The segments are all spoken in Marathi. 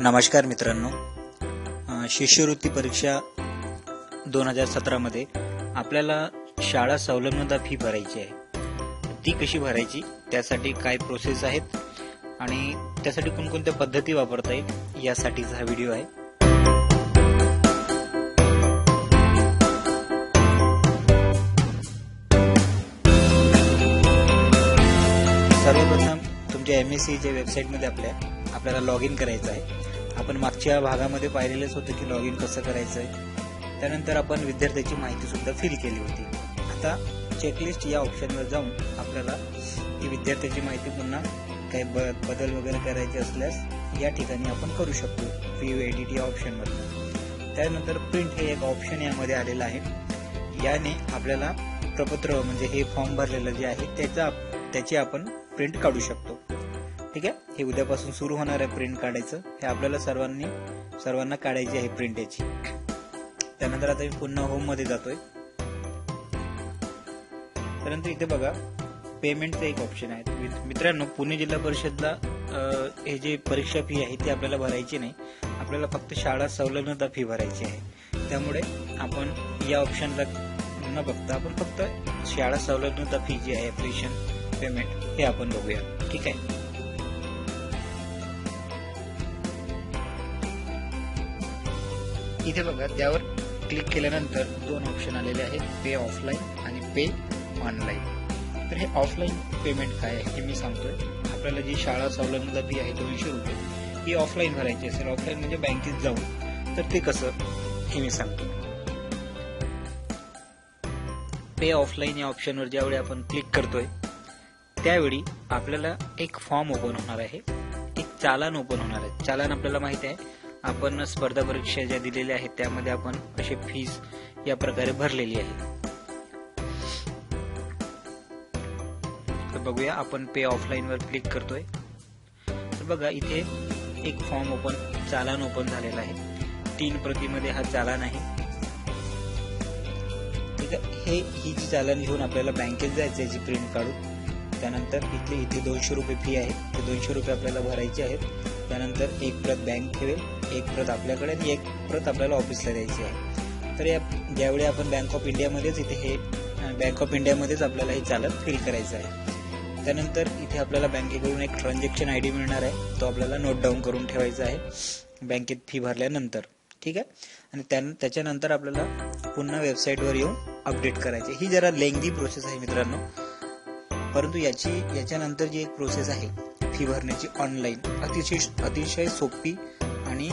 नमस्कार मित्रांनो. शिष्यवृत्ती परीक्षा दोन हजार सतरामध्ये आपल्याला शाळा संलग्नता फी भरायची आहे. ती कशी भरायची? त्यासाठी काय प्रोसेस आहेत? आणि त्यासाठी कोणकोणत्या पद्धती वापरता येईल? यासाठीचा हा व्हिडिओ आहे. सर्वप्रथम तुमच्या एम एस सीच्या वेबसाईटमध्ये आपल्या आपल्याला लॉग इन करायचं आहे. आपण मागच्या भागामध्ये पाहिलेलंच होतं की लॉग इन कसं करायचं आहे त्यानंतर आपण विद्यार्थ्याची माहिती सुद्धा फिल केली होती. आता चेकलिस्ट या ऑप्शनवर जाऊन आपल्याला ती विद्यार्थ्याची माहिती पुन्हा काही ब बदल वगैरे करायचे असल्यास या ठिकाणी आपण करू शकतो व्ह्यू एडिट या ऑप्शनवर त्यानंतर प्रिंट हे एक ऑप्शन यामध्ये आलेलं आहे. याने आपल्याला प्रपत्र म्हणजे हे फॉर्म भरलेलं जे आहे त्याचा त्याची आपण प्रिंट काढू शकतो. ठीक आहे? हे उद्यापासून सुरू होणार आहे प्रिंट काढायचं. हे आपल्याला सर्वांनी सर्वांना काढायची आहे प्रिंट याची. त्यानंतर आता मी पुन्हा होममध्ये जातोय. त्यानंतर इथे बघा पेमेंटचं एक ऑप्शन आहे. मित्रांनो पुणे जिल्हा परिषदला हे जे परीक्षा फी आहे ती आपल्याला भरायची नाही. आपल्याला फक्त शाळा संलग्नता फी भरायची आहे. त्यामुळे आपण या ऑप्शनला न बघता आपण फक्त शाळा संलग्नता फी जी आहे ॲप्लिकेशन पेमेंट हे आपण बघूया. ठीक आहे? इथे बघा त्यावर क्लिक केल्यानंतर दोन ऑप्शन आलेले आहेत पे ऑफलाईन आणि पे ऑनलाईन तर हे ऑफलाईन पेमेंट काय आहे हे मी सांगतोय. आपल्याला जी शाळा सवलत फी आहे दोनशे रुपये ही ऑफलाईन भरायची असेल. ऑफलाईन म्हणजे बँकेत जाऊन. तर ते कसं? हे मी सांगतो. पे ऑफलाईन या ऑप्शनवर ज्यावेळी आपण क्लिक करतोय त्यावेळी आपल्याला एक फॉर्म ओपन होणार आहे. एक चालान ओपन होणार आहे. चालान आपल्याला माहिती आहे. आपण स्पर्धा परीक्षा ज्या दिलेल्या आहेत त्यामध्ये आपण असे फीस या प्रकारे भरलेली आहे. तर बघूया आपण पे ऑफलाईन वर क्लिक करतोय. तर बघा इथे एक फॉर्म ओपन चालान ओपन झालेला आहे. तीन प्रतीमध्ये हा चालान आहे. ठीक आहे हे ही जी चालान घेऊन आपल्याला बँकेत जायचं याची प्रिंट काढून त्यानंतर इथली इथे दोनशे रुपये फी आहे. ते दोनशे रुपये आपल्याला भरायचे आहेत. त्यानंतर एक प्रत बँक ठेवेल. एक प्रत आपल्याकडे आणि एक प्रत आपल्याला ऑफिसला द्यायची आहे. तर या ज्यावेळी आपण बँक ऑफ इंडियामध्येच इथे हे बँक ऑफ इंडियामध्येच आपल्याला हे चालत फिल करायचं आहे. त्यानंतर इथे आपल्याला बँकेकडून एक ट्रान्झॅक्शन आय डी मिळणार आहे. तो आपल्याला नोट डाऊन करून ठेवायचा आहे. बँकेत फी भरल्यानंतर. ठीक आहे? आणि त्या त्याच्यानंतर आपल्याला पुन्हा वेबसाईटवर येऊन अपडेट करायचे ही जरा लेंगी प्रोसेस आहे मित्रांनो. परंतु याची याच्यानंतर जी एक प्रोसेस आहे फी भरण्याची ऑनलाईन अतिशय अतिशय सोपी आणि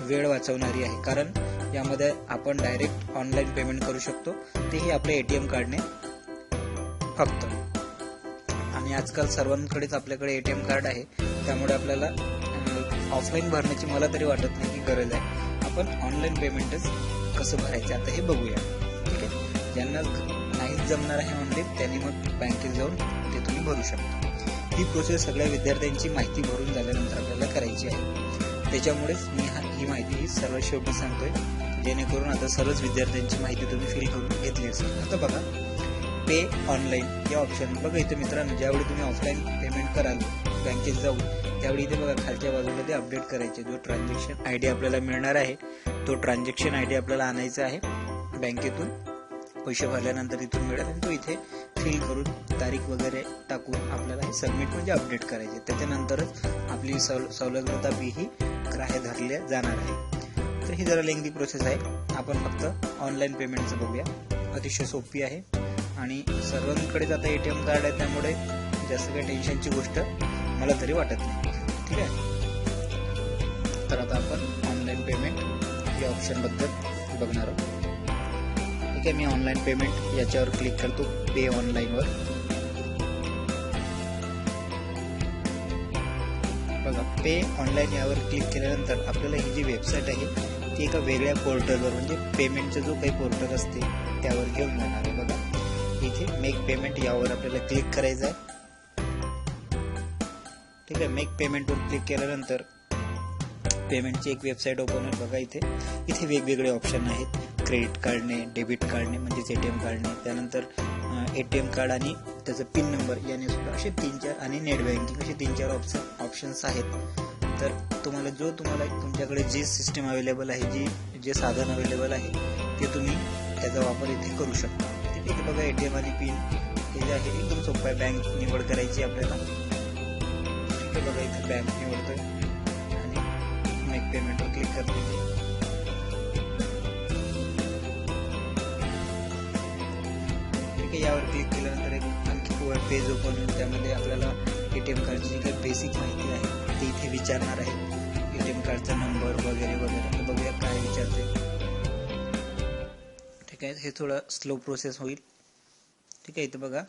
वेळ वाचवणारी आहे. कारण यामध्ये आपण डायरेक्ट ऑनलाईन पेमेंट करू शकतो. तेही आपल्या एटीएम कार्डने फक्त. आणि आजकाल सर्वांकडेच आपल्याकडे एटीएम कार्ड आहे. त्यामुळे आपल्याला ऑफलाईन भरण्याची मला तरी वाटत नाही की गरज आहे. आपण ऑनलाईन पेमेंटच कसं भरायचं आता हे बघूया. ठीक आहे? ज्यांना नाहीच जमणार आहे ऑनलाईन त्यांनी मग बँकेत जाऊन ते तुम्ही भरू शकता. ही प्रोसेस सगळ्या विद्यार्थ्यांची माहिती भरून झाल्यानंतर आपल्याला करायची आहे. त्याच्यामुळेच मी ही माहिती ही सर्वात शेवटी सांगतोय. जेणेकरून आता सर्वच विद्यार्थ्यांची माहिती तुम्ही फिल करून घेतली असेल. आता बघा पे ऑनलाईन या ऑप्शन बघा इथे मित्रांनो ज्यावेळी तुम्ही ऑफलाईन पेमेंट कराल बँकेत जाऊन त्यावेळी इथे बघा खालच्या बाजूला ते अपडेट करायचे. जो ट्रान्झॅक्शन आय डी आपल्याला मिळणार आहे तो ट्रान्झॅक्शन आय डी आपल्याला आणायचा आहे बँकेतून. पैसे भरल्यानंतर इथून मिळेल आणि तो इथे फिल करून तारीख वगैरे टाकून आपल्याला हे सबमिट म्हणजे अपडेट करायचे. त्याच्यानंतरच आपली सवल सवलतता बी ही ग्राह्य धरल्या जाणार आहे. तर ही जरा लेंगदी प्रोसेस आहे. आपण फक्त ऑनलाईन पेमेंटचं बघूया. अतिशय सोपी आहे. आणि सर्वांकडेच आता एम कार्ड आहे त्यामुळे जास्त काही टेन्शनची गोष्ट मला तरी वाटत नाही. ठीक आहे? तर आता आपण ऑनलाईन पेमेंट या ऑप्शनबद्दल बघणार आहोत. ठीक आहे मी ऑनलाईन पेमेंट याच्यावर क्लिक करतो पे ऑनलाईनवर बघा पे ऑनलाईन यावर क्लिक केल्यानंतर आपल्याला ही जी वेबसाईट आहे ती एका वेगळ्या पोर्टलवर म्हणजे पेमेंटचं जो काही पोर्टल असते त्यावर घेऊन जाणार आहे. बघा इथे मेक पेमेंट यावर आपल्याला क्लिक करायचं आहे. ठीक आहे मेक पेमेंटवर क्लिक केल्यानंतर पेमेंटची एक वेबसाईट ओपन होईल बघा इथे. इथे वेगवेगळे ऑप्शन आहेत. क्रेडिट कार्डने डेबिट कार्डने म्हणजेच ए टी एम कार्डने त्यानंतर ए टी एम कार्ड आणि त्याचा पिन नंबर याने सुद्धा असे तीन चार आणि नेट बँकिंग असे तीन चार ऑप्शन ऑप्शन्स आहेत. तर तुम्हाला जो तुम्हाला तुमच्याकडे जे सिस्टम अवेलेबल आहे जी जे साधन अवेलेबल आहे ते तुम्ही त्याचा वापर इथे करू शकता. इथे बघा ए टी एम आणि पिन हे जे आहे एकदम सोपं आहे बँक निवड करायची आपल्याला. बघा इथे बँक निवडतोय. पेमेंट मेक पेमेंटवर क्लिक करतो. ठीक आहे यावर क्लिक केल्यानंतर एक आणखी पेज ओपन होईल. त्यामध्ये आपल्याला ए टी एम कार्डची जी काही बेसिक माहिती आहे ती इथे विचारणार आहे. ए टी एम कार्डचा नंबर वगैरे वगैरे. तर बघूया काय विचारते. ठीक आहे हे थोडं स्लो प्रोसेस होईल. ठीक आहे इथे बघा.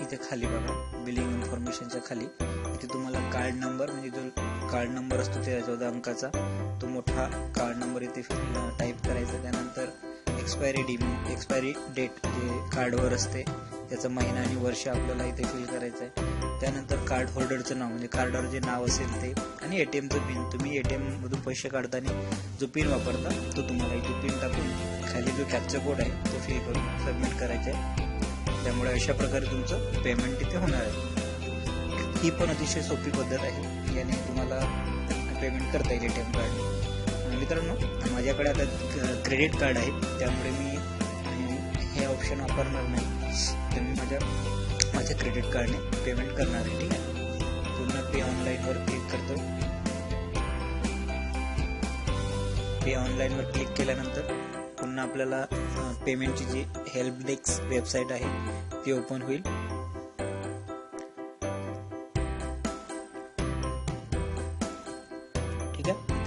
इथे खाली बघा. बिलिंग इन्फॉर्मेशनच्या खाली. इथे तुम्हाला कार्ड नंबर म्हणजे जो कार्ड नंबर असतो त्या चौदा अंकाचा. तो मोठा कार्ड नंबर इथे टाईप करायचा. त्यानंतर एक्सपायरी डी एक्सपायरी डेट जे कार्डवर असते. त्याचा महिना आणि वर्ष आपल्याला इथे फिल करायचं आहे त्यानंतर कार्ड होल्डरचं नाव म्हणजे कार्डवर जे नाव असेल ते आणि ए टी एमचं पिन तुम्ही ए टी एममधून पैसे काढताना जो पिन वापरता तो तुम्हाला इथे पिन टाकून खाली जो कॅपचा कोड आहे तो फिल करून सबमिट करायचा आहे. त्यामुळे अशा प्रकारे तुमचं पेमेंट तिथे होणार आहे. ही पण अतिशय सोपी पद्धत आहे. याने तुम्हाला पेमेंट करता येईल ए टी एम कार्ड मित्रांनो माझ्याकडे आता क्रेडिट कार्ड आहे. त्यामुळे मी हे ऑप्शन वापरणार नाही. तर मी माझ्या माझ्या क्रेडिट कार्डने पेमेंट करणार आहे ठीक आहे? पुन्हा पे ऑनलाईनवर क्लिक करतो. पे ऑनलाईनवर क्लिक केल्यानंतर पुन्हा आपल्याला पेमेंटची जी हेल्प डेस्क वेबसाईट आहे ती ओपन होईल.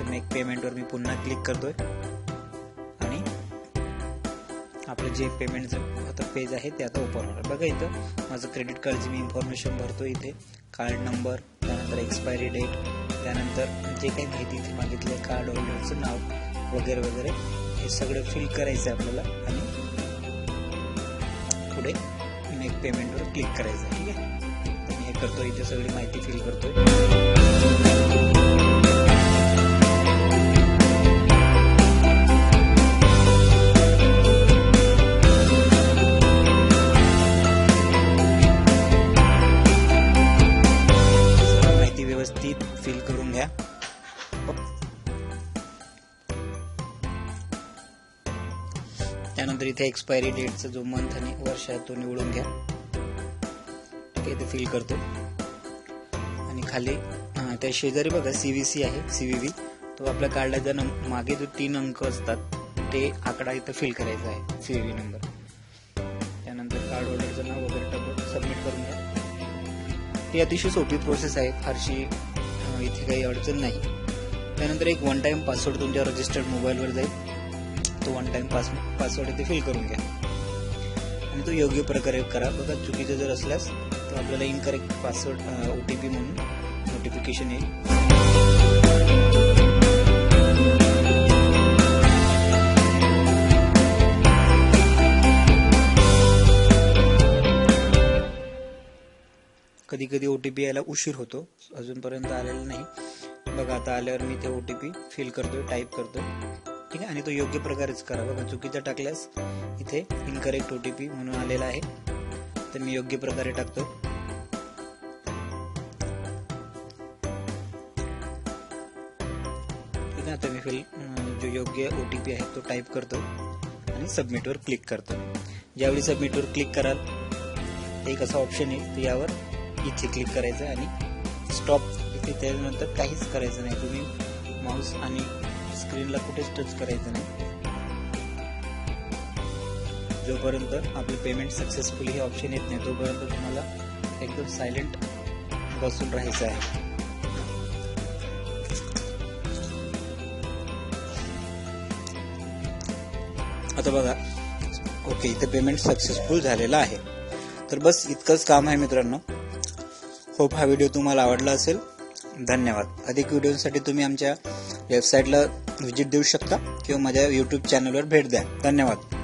मेक पेमेंटवर मी पुन्हा क्लिक करतोय. आणि आपलं जे पेमेंटचं आता पेज आहे ते आता ओपन होणार. बघा इथं माझं क्रेडिट कार्डची मी इन्फॉर्मेशन भरतो इथे. कार्ड नंबर त्यानंतर एक्सपायरी डेट त्यानंतर जे काही माहिती इथे मागितली आहे कार्ड होल्डरचं नाव वगैरे वगैरे हे सगळं फिल करायचं आहे आपल्याला. आणि पुढे मेक पेमेंटवर क्लिक करायचं आहे. ठीक आहे? मी हे करतो इथे सगळी माहिती फिल करतोय. इथे एक्सपायरी डेटचा जो मंथ आणि वर्ष आहे तो निवडून घ्या. ठीक आहे ते फिल करतो. आणि खाली त्या शेजारी बघा सीव्हीसी आहे सीव्हीव्ही तो आपल्या कार्डाचा नंब मागे जो तीन अंक असतात ते आकडा इथं फिल करायचा आहे सीव्हीव्ही नंबर त्यानंतर कार्ड होल्डरचं नाव वगैरे टाकून सबमिट करून घ्या. ही अतिशय सोपी प्रोसेस आहे फारशी इथे काही अडचण नाही. त्यानंतर एक वन टाइम पासवर्ड तुमच्या रजिस्टर्ड मोबाईलवर जाईल. तो वन टाइम पास पासवर्ड इथे फिल करून घ्या. आणि तो योग्य प्रकारे करा. बघा चुकीचं जर असल्यास तर आपल्याला incorrect password O T P म्हणून नोटिफिकेशन येईल. कधी कधी ओ टी पी यायला उशीर होतो. अजूनपर्यंत आलेला नाही. बघा आता आल्यावर मी ते ओ टी पी फिल करतोय टाईप करतोय. ठीक आहे? आणि तो योग्य प्रकारेच करा. बघा चुकीचा टाकल्यास इथे इनकरेक्ट ओ टी पी म्हणून आलेला आहे. तर मी योग्य प्रकारे टाकतो. ठीक आहे आता मी फिल जो योग्य ओ टी पी आहे तो टाईप करतो आणि सबमिटवर क्लिक करतो. ज्यावेळी सबमिटवर क्लिक कराल एक असा ऑप्शन आहे तर यावर इथे क्लिक करायचं आहे आणि स्टॉप इथे त्यानंतर काहीच करायचं नाही. तुम्ही माऊस आणि स्क्रीनला कुठेच टच करायचं नाही. जोपर्यंत आपले पेमेंट सक्सेसफुली हे ऑप्शन येत नाही तोपर्यंत तुम्हाला एकदम सायलेंट बसून राहायचं आहे. आता बघा ओके इथे पेमेंट सक्सेसफुल झालेलं आहे. तर बस इतकंच काम आहे मित्रांनो. होप हा व्हिडिओ तुम्हाला आवडला असेल. धन्यवाद. अधिक व्हिडिओसाठी तुम्ही आमच्या वेबसाईटला व्हिजिट देऊ शकता किंवा माझ्या यूट्यूब चॅनलवर भेट द्या. धन्यवाद.